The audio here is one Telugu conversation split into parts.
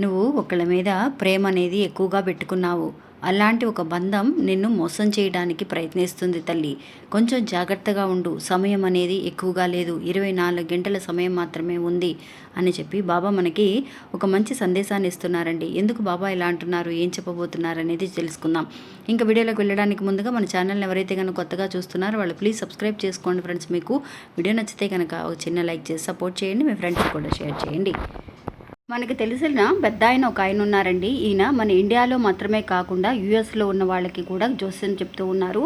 నువ్వు ఒకళ్ళ మీద ప్రేమ అనేది ఎక్కువగా పెట్టుకున్నావు. అలాంటి ఒక బంధం నిన్ను మోసం చేయడానికి ప్రయత్నిస్తుంది తల్లి. కొంచెం జాగ్రత్తగా ఉండు. సమయం అనేది ఎక్కువగా లేదు. ఇరవై నాలుగు గంటల సమయం మాత్రమే ఉంది అని చెప్పి బాబా మనకి ఒక మంచి సందేశాన్ని ఇస్తున్నారండి. ఎందుకు బాబా ఇలా అంటున్నారు? ఏం చెప్పబోతున్నారు అనేది తెలుసుకుందాం. ఇంకా వీడియోలోకి వెళ్ళడానికి ముందుగా మన ఛానల్ని ఎవరైతే కనుక కొత్తగా చూస్తున్నారో వాళ్ళు ప్లీజ్ సబ్స్క్రైబ్ చేసుకోండి ఫ్రెండ్స్. మీకు వీడియో నచ్చితే కనుక ఒక చిన్న లైక్ చేసి సపోర్ట్ చేయండి. మీ ఫ్రెండ్స్కి కూడా షేర్ చేయండి. మనకి తెలిసిన పెద్ద ఆయన ఒక ఆయన ఉన్నారండి. ఈయన మన ఇండియాలో మాత్రమే కాకుండా యుఎస్లో ఉన్న వాళ్ళకి కూడా జోస్యం చెప్తూ ఉన్నారు.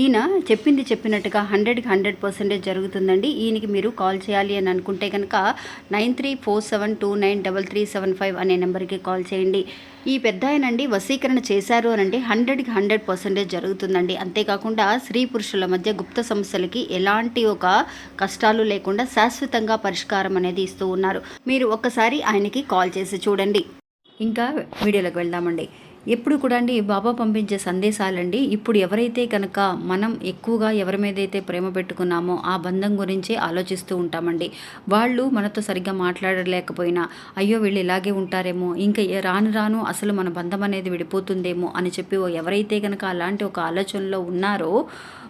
ఈయన చెప్పింది చెప్పినట్టుగా హండ్రెడ్కి హండ్రెడ్ పర్సెంటేజ్ జరుగుతుందండి. ఈయనకి మీరు కాల్ చేయాలి అని అనుకుంటే కనుక nine three four seven two nine double three seven five అనే నెంబర్కి కాల్ చేయండి. ఈ పెద్ద ఆయనండి వసీకరణ చేశారు అని అంటే హండ్రెడ్కి హండ్రెడ్ పర్సెంటేజ్ జరుగుతుందండి. అంతేకాకుండా స్త్రీ పురుషుల మధ్య గుప్త సమస్యలకి ఎలాంటి ఒక కష్టాలు లేకుండా శాశ్వతంగా పరిష్కారం అనేది ఇస్తూ ఉన్నారు. మీరు ఒక్కసారి ఆయనకి కాల్ చేసి చూడండి. ఇంకా వీడియోలోకి వెళ్దామండి. ఎప్పుడు కూడా అండి బాబా పంపించే సందేశాలండి. ఇప్పుడు ఎవరైతే కనుక మనం ఎక్కువగా ఎవరి మీద అయితే ప్రేమ పెట్టుకున్నామో ఆ బంధం గురించే ఆలోచిస్తూ ఉంటామండి. వాళ్ళు మనతో సరిగ్గా మాట్లాడలేకపోయినా అయ్యో వీళ్ళు ఇలాగే ఉంటారేమో ఇంకా రాను రాను అసలు మన బంధం అనేది విడిపోతుందేమో అని చెప్పి ఓ ఎవరైతే కనుక అలాంటి ఒక ఆలోచనలో ఉన్నారో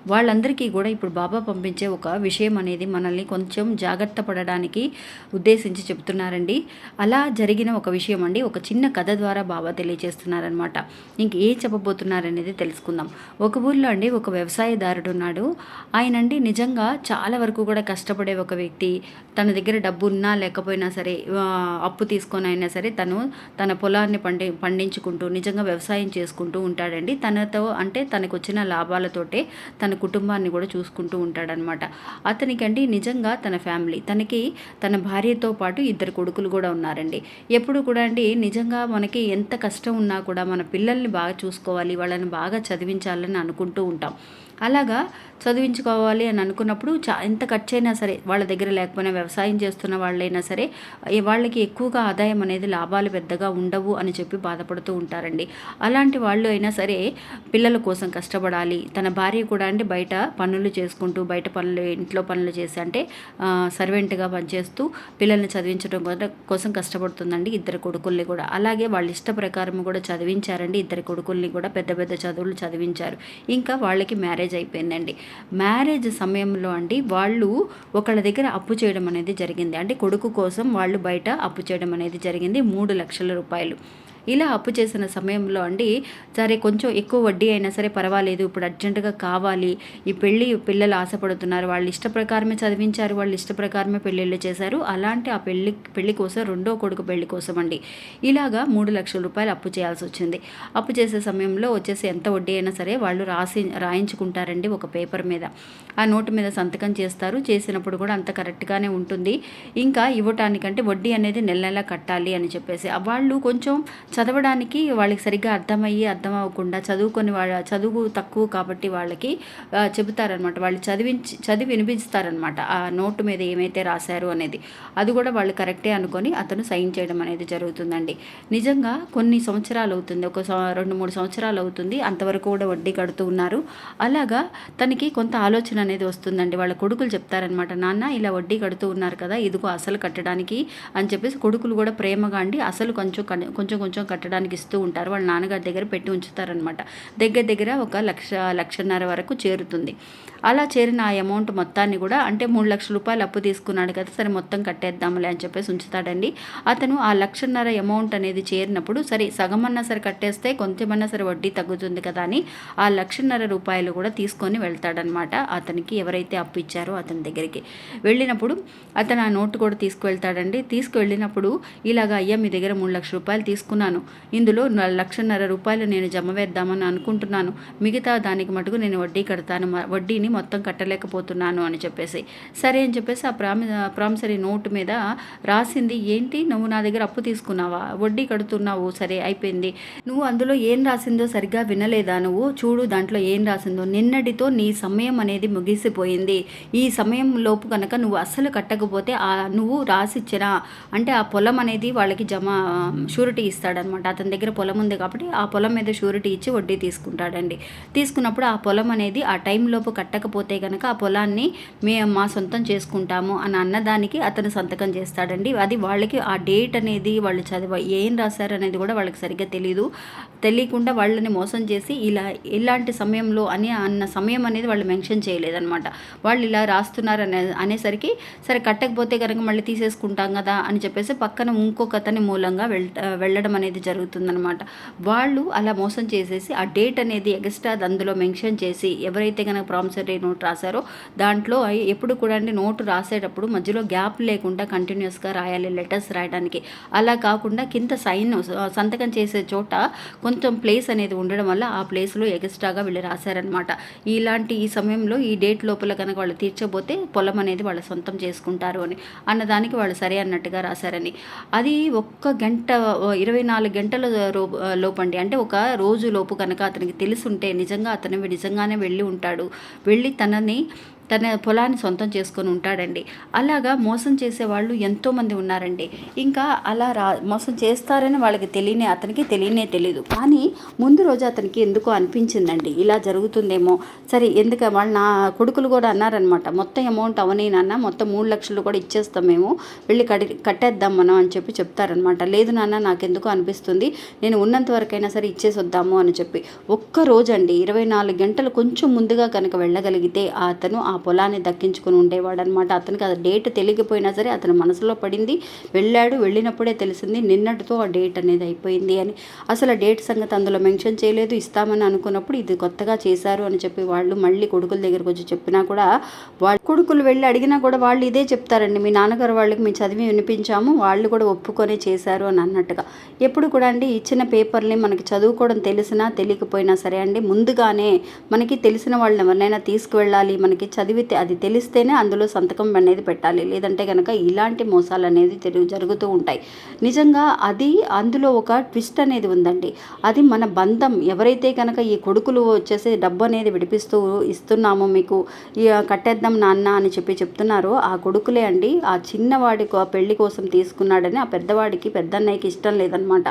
వాళ్ళందరికీ కూడా ఇప్పుడు బాబా పంపించే ఒక విషయం అనేది మనల్ని కొంచెం జాగ్రత్త పడడానికి ఉద్దేశించి చెప్తున్నారండి. అలా జరిగిన ఒక విషయం అండి. ఒక చిన్న కథ ద్వారా బాబా తెలియజేస్తున్నారనమాట ఇంక ఏం చెప్పబోతున్నారనేది తెలుసుకుందాం. ఒక ఊర్లో అండి ఒక వ్యవసాయదారుడు ఉన్నాడు. ఆయనండి నిజంగా చాలా వరకు కూడా కష్టపడే ఒక వ్యక్తి. తన దగ్గర డబ్బు ఉన్నా లేకపోయినా సరే అప్పు తీసుకొని అయినా సరే తను తన పొలాన్ని పండి పండించుకుంటూ నిజంగా వ్యవసాయం చేసుకుంటూ ఉంటాడండి. తనతో అంటే తనకు వచ్చిన లాభాలతోటే తన తన కుటుంబాన్ని కూడా చూసుకుంటూ ఉంటాడనమాట. అతనికండి నిజంగా తన ఫ్యామిలీ తనకి తన భార్యతో పాటు ఇద్దరు కొడుకులు కూడా ఉన్నారండి. ఎప్పుడు కూడా అండి నిజంగా మనకి ఎంత కష్టం ఉన్నా కూడా మన పిల్లల్ని బాగా చూసుకోవాలి వాళ్ళని బాగా చదివించాలని అనుకుంటూ ఉంటాం. అలాగా చదివించుకోవాలి అని అనుకున్నప్పుడు చా ఎంత ఖర్చు అయినా సరే వాళ్ళ దగ్గర లేకపోయినా వ్యవసాయం చేస్తున్న వాళ్ళైనా సరే వాళ్ళకి ఎక్కువగా ఆదాయం అనేది లాభాలు పెద్దగా ఉండవు అని చెప్పి బాధపడుతూ ఉంటారండి. అలాంటి వాళ్ళు అయినా సరే పిల్లల కోసం కష్టపడాలి. తన భార్య కూడా అంటే బయట పనులు చేసుకుంటూ బయట పనులు ఇంట్లో పనులు చేసి అంటే సర్వెంట్గా పనిచేస్తూ పిల్లల్ని చదివించడం కోసం కష్టపడుతుందండి ఇద్దరు కొడుకుల్ని కూడా. అలాగే వాళ్ళ ఇష్ట ప్రకారం కూడా చదివించారండి ఇద్దరు కొడుకుల్ని కూడా పెద్ద పెద్ద చదువులు చదివించారు. ఇంకా వాళ్ళకి మ్యారేజ్ అయిపోయిందండి. మ్యారేజ్ సమయంలో అండి వాళ్ళు ఒకళ్ళ దగ్గర అప్పు చేయడం అనేది జరిగింది. అంటే కొడుకు కోసం వాళ్ళు బయట అప్పు చేయడం అనేది జరిగింది. మూడు లక్షల రూపాయలు. ఇలా అప్పు చేసిన సమయంలో అండి సరే కొంచెం ఎక్కువ వడ్డీ అయినా సరే పర్వాలేదు ఇప్పుడు అర్జెంటుగా కావాలి ఈ పెళ్ళి పిల్లలు ఆశపడుతున్నారు వాళ్ళు ఇష్ట ప్రకారమే చదివించారు వాళ్ళు ఇష్ట ప్రకారమే పెళ్ళిళ్ళు చేశారు అలాంటి ఆ పెళ్ళి పెళ్ళి కోసం రెండో కొడుకు పెళ్ళి కోసం అండి ఇలాగా మూడు లక్షల రూపాయలు అప్పు చేయాల్సి వచ్చింది. అప్పు చేసే సమయంలో వచ్చేసి ఎంత వడ్డీ అయినా సరే వాళ్ళు రాసి రాయించుకుంటారండి ఒక పేపర్ మీద. ఆ నోటు మీద సంతకం చేస్తారు చేసినప్పుడు కూడా అంత కరెక్ట్గానే ఉంటుంది. ఇంకా ఇవ్వటానికంటే వడ్డీ అనేది నెల నెల కట్టాలి అని చెప్పేసి వాళ్ళు కొంచెం చదవడానికి వాళ్ళకి సరిగ్గా అర్థమయ్యి అర్థం అవ్వకుండా చదువుకొని వాళ్ళ చదువు తక్కువ కాబట్టి వాళ్ళకి చెబుతారనమాట. వాళ్ళు చదివించి చదివి వినిపిస్తారనమాట ఆ నోటు మీద ఏమైతే రాశారు అనేది. అది కూడా వాళ్ళు కరెక్టే అనుకొని అతను సైన్ చేయడం అనేది జరుగుతుందండి. నిజంగా కొన్ని సంవత్సరాలు అవుతుంది. ఒక రెండు మూడు సంవత్సరాలు అవుతుంది. అంతవరకు కూడా వడ్డీ కడుతూ ఉన్నారు. అలాగా తనకి కొంత ఆలోచన అనేది వస్తుందండి. వాళ్ళ కొడుకులు చెప్తారనమాట నాన్న ఇలా వడ్డీ కడుతూ ఉన్నారు కదా ఇదిగో అసలు కట్టడానికి అని చెప్పేసి కొడుకులు కూడా ప్రేమగా అండి అసలు కొంచెం కొంచెం కొంచెం కొంచెం కట్టడానికి ఇస్తూ ఉంటారు. వాళ్ళ నాన్నగారి దగ్గర పెట్టి ఉంచుతారనమాట దగ్గర దగ్గర ఒక లక్ష లక్షన్నర వరకు చేరుతుంది. అలా చేరిన ఆ అమౌంట్ మొత్తాన్ని కూడా అంటే మూడు లక్షల రూపాయలు అప్పు తీసుకున్నాడు కదా సరే మొత్తం కట్టేద్దాంలే అని చెప్పేసి ఉంచుతాడండి. అతను ఆ లక్షన్నర అమౌంట్ అనేది చేరినప్పుడు సరే సగమన్నా సరే కట్టేస్తే కొంచెమన్నా సరే వడ్డీ తగ్గుతుంది కదా అని ఆ లక్షన్నర రూపాయలు కూడా తీసుకొని వెళ్తాడనమాట అతనికి ఎవరైతే అప్పు ఇచ్చారో అతని దగ్గరికి. వెళ్ళినప్పుడు అతను ఆ నోటు కూడా తీసుకువెళ్తాడండి. తీసుకువెళ్ళినప్పుడు ఇలాగ అయ్యా మీ దగ్గర మూడు లక్షల రూపాయలు తీసుకున్నాను ఇందులో లక్షన్నర రూపాయలు నేను జమ వేద్దామని అనుకుంటున్నాను. మిగతా దానికి మటుకు నేను వడ్డీ కడతాను. వడ్డీని మొత్తం కట్టలేకపోతున్నాను అని చెప్పేసి. సరే అని చెప్పేసి ఆ ప్రామి ప్రామిసరీ నోటు మీద రాసింది ఏంటి? నువ్వు నా దగ్గర అప్పు తీసుకున్నావా? వడ్డీ కడుతున్నావు. సరే అయిపోయింది. నువ్వు అందులో ఏం రాసిందో సరిగ్గా వినలేదా నువ్వు? చూడు దాంట్లో ఏం రాసిందో. నిన్నటితో నీ సమయం అనేది ముగిసిపోయింది. ఈ సమయం లోపు కనుక నువ్వు అస్సలు కట్టకపోతే ఆ నువ్వు రాసిచ్చినా అంటే ఆ పొలం అనేది వాళ్ళకి జమ షూరిటీ ఇస్తాడు తీసుకుంటాడనమాట అతని దగ్గర పొలం ఉంది కాబట్టి ఆ పొలం మీద షూరిటీ ఇచ్చి వడ్డీ తీసుకుంటాడండి. తీసుకున్నప్పుడు ఆ పొలం అనేది ఆ టైంలోపు కట్టకపోతే కనుక ఆ పొలాన్ని మేము మా సొంతం చేసుకుంటాము అని అన్నదానికి అతను సంతకం చేస్తాడండి. అది వాళ్ళకి ఆ డేట్ అనేది వాళ్ళు చదివ ఏం రాశారు అనేది కూడా వాళ్ళకి సరిగ్గా తెలియదు తెలియకుండా వాళ్ళని మోసం చేసి ఇలా ఇలాంటి సమయంలో అని అన్న సమయం అనేది వాళ్ళు మెన్షన్ చేయలేదనమాట వాళ్ళు ఇలా రాస్తున్నారు అనే అనేసరికి సరే కట్టకపోతే కనుక మళ్ళీ తీసేసుకుంటాం కదా అని చెప్పేసి పక్కన ఇంకొక అతని మూలంగా వెళ్ వెళ్ళడం అనేది జరుగుతుందనమాట వాళ్ళు అలా మోసం చేసేసి ఆ డేట్ అనేది ఎక్స్ట్రా అందులో మెన్షన్ చేసి ఎవరైతే కనుక ప్రామిసరీ నోట్ రాశారో దాంట్లో ఎప్పుడు కూడా అండి నోటు రాసేటప్పుడు మధ్యలో గ్యాప్ లేకుండా కంటిన్యూస్గా రాయాలి లెటర్స్ రాయడానికి అలా కాకుండా కింద సైన్ సంతకం చేసే చోట కొంచెం ప్లేస్ అనేది ఉండడం వల్ల ఆ ప్లేస్లో ఎక్స్ట్రాగా వీళ్ళు రాశారనమాట ఇలాంటి ఈ సమయంలో ఈ డేట్ లోపల కనుక వాళ్ళు తీర్చబోతే పొలం అనేది వాళ్ళు సొంతం చేసుకుంటారు అని అన్నదానికి వాళ్ళు సరే అన్నట్టుగా రాశారని. అది ఒక్క గంట ఇరవై నాలుగు నాలుగు గంటల లోపండి. అంటే ఒక రోజు లోపు కనుక అతనికి తెలుసుంటే నిజంగా అతను నిజంగానే వెళ్ళి ఉంటాడు. వెళ్ళి తనని తన పొలాన్ని సొంతం చేసుకొని ఉంటాడండి. అలాగా మోసం చేసే వాళ్ళు ఎంతోమంది ఉన్నారండి. ఇంకా అలా రా మోసం చేస్తారని వాళ్ళకి తెలియనే అతనికి తెలియనే తెలియదు కానీ ముందు రోజు అతనికి ఎందుకో అనిపించిందండి. ఇలా జరుగుతుందేమో. సరే ఎందుకు వాళ్ళు నా కొడుకులు కూడా అన్నారనమాట మొత్తం అమౌంట్ అవని నాన్న మొత్తం మూడు లక్షలు కూడా ఇచ్చేస్తాం మేము. వెళ్ళి కడి కట్టేద్దాం మనం అని చెప్పి చెప్తారనమాట లేదు నాన్న నాకు ఎందుకు అనిపిస్తుంది. నేను ఉన్నంత వరకైనా సరే ఇచ్చేసి వద్దాము అని చెప్పి. ఒక్క రోజు అండి ఇరవై నాలుగు గంటలు కొంచెం ముందుగా కనుక వెళ్ళగలిగితే అతను ఆ పొలాన్ని దక్కించుకుని ఉండేవాడు అనమాట అతనికి ఆ డేట్ తెలియకపోయినా సరే అతని మనసులో పడింది. వెళ్ళాడు వెళ్ళినప్పుడే తెలిసింది నిన్నటితో ఆ డేట్ అనేది అయిపోయింది అని. అసలు ఆ డేట్ సంగతి అందులో మెన్షన్ చేయలేదు. ఇస్తామని అనుకున్నప్పుడు ఇది కొత్తగా చేశారు అని చెప్పి వాళ్ళు మళ్ళీ కొడుకుల దగ్గరకు వచ్చి చెప్పినా కూడా వాళ్ళ కొడుకులు వెళ్ళి అడిగినా కూడా వాళ్ళు ఇదే చెప్తారండి. మీ నాన్నగారు వాళ్ళకి మేము చదివి వినిపించాము వాళ్ళు కూడా ఒప్పుకొనే చేశారు అని అన్నట్టుగా. ఎప్పుడు కూడా అండి ఇచ్చిన పేపర్ని మనకి చదువుకోవడం తెలిసినా తెలియకపోయినా సరే అండి ముందుగానే మనకి తెలిసిన వాళ్ళని ఎవరినైనా తీసుకువెళ్ళాలి మనకి చదివి చదివితే అది తెలిస్తేనే అందులో సంతకం అనేది పెట్టాలి. లేదంటే కనుక ఇలాంటి మోసాలు అనేది జరుగుతూ ఉంటాయి. నిజంగా అది అందులో ఒక ట్విస్ట్ అనేది ఉందండి. అది మన బంధం. ఎవరైతే కనుక ఈ కొడుకులు వచ్చేసి డబ్బు అనేది విడిపిస్తూ ఇస్తున్నాము మీకు కట్టేద్దాం నాన్న అని చెప్పి చెప్తున్నారో ఆ కొడుకులే అండి ఆ చిన్నవాడి పెళ్ళి కోసం తీసుకున్నాడని ఆ పెద్దవాడికి పెద్దన్నయ్యకి ఇష్టం లేదనమాట.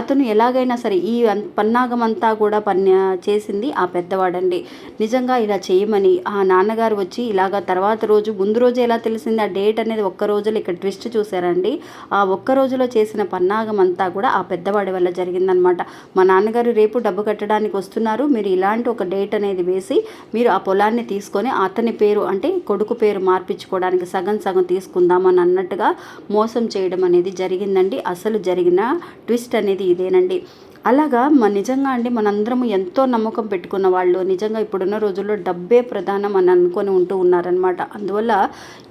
అతను ఎలాగైనా సరే ఈ పన్నాగం అంతా కూడా పని చేసింది ఆ పెద్దవాడండి. నిజంగా ఇలా చేయమని ఆ నాన్నగారు వచ్చి ఇలాగ తర్వాత రోజు ముందు రోజు ఎలా తెలిసింది? ఆ డేట్ అనేది ఒక్క రోజులో ఇక్కడ ట్విస్ట్ చూసారండి ఆ ఒక్క రోజులో చేసిన పన్నాగం అంతా కూడా ఆ పెద్దవాడి వల్ల జరిగిందనమాట. మా నాన్నగారు రేపు డబ్బు కట్టడానికి వస్తున్నారు. మీరు ఇలాంటి ఒక డేట్ అనేది వేసి మీరు ఆ పొలాన్ని తీసుకొని అతని పేరు అంటే కొడుకు పేరు మార్పించుకోవడానికి సగం సగం తీసుకుందామని అన్నట్టుగా మోసం చేయడం అనేది జరిగిందండి. అసలు జరిగిన ట్విస్ట్ అనేది ఇదేనండి. అలాగా మన నిజంగా అండి మనందరం ఎంతో నమ్మకం పెట్టుకున్న వాళ్ళు నిజంగా ఇప్పుడున్న రోజుల్లో డబ్బే ప్రధానం అని అనుకొని ఉంటూ ఉన్నారనమాట అందువల్ల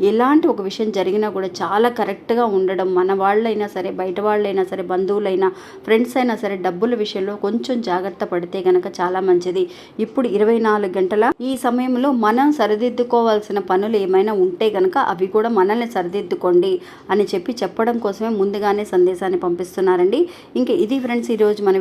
ఎలాంటి ఒక విషయం జరిగినా కూడా చాలా కరెక్ట్గా ఉండడం మన వాళ్ళైనా సరే బయట వాళ్ళైనా సరే బంధువులైనా ఫ్రెండ్స్ అయినా సరే డబ్బుల విషయంలో కొంచెం జాగ్రత్త పడితే కనుక చాలా మంచిది. ఇప్పుడు ఇరవై నాలుగు గంటల ఈ సమయంలో మనం సరిదిద్దుకోవాల్సిన పనులు ఏమైనా ఉంటే కనుక అవి కూడా మనల్ని సరిదిద్దుకోండి అని చెప్పి చెప్పడం కోసమే ముందుగానే సందేశాన్ని పంపిస్తున్నారండి. ఇంకా ఇది ఫ్రెండ్స్ ఈరోజు మన